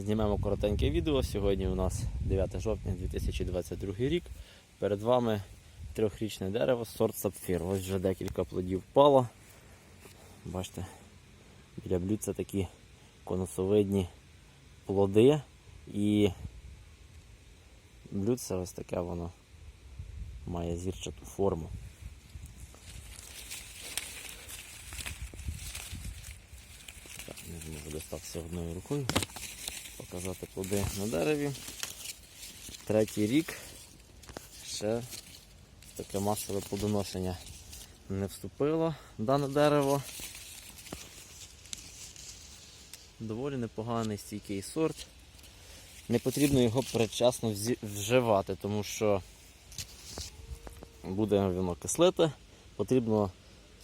Знімемо коротеньке відео. Сьогодні у нас 9 жовтня 2022 рік. Перед вами трьохрічне дерево сорт сапфір. Ось вже декілька плодів впало. Бачите, біля блюдця такі конусовидні плоди. І блюдце ось таке воно має зірчату форму. Так, не зможу достатися одною рукою. Показати плоди на дереві. Третій рік. Ще таке масове плодоношення не вступило дане дерево. Доволі непоганий стійкий сорт. Не потрібно його передчасно вживати, тому що буде воно кислите. Потрібно,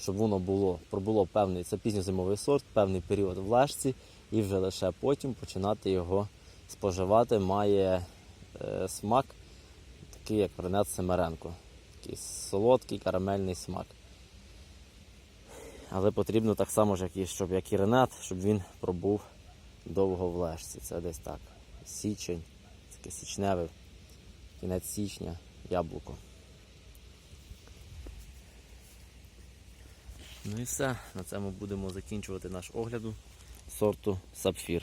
щоб воно було, пробуло певний, це пізньозимовий сорт, певний період в лежці, і вже лише потім починати його споживати. Має е, смак, такий як Ренет Семеренко. Такий солодкий карамельний смак. Але потрібно так само, щоб як і Ренет, щоб він пробув довго в лежці. Це десь так. Січень, таке січневе, кінець січня, яблуко. Ну і все. На цьому будемо закінчувати наш огляду сорту сапфір.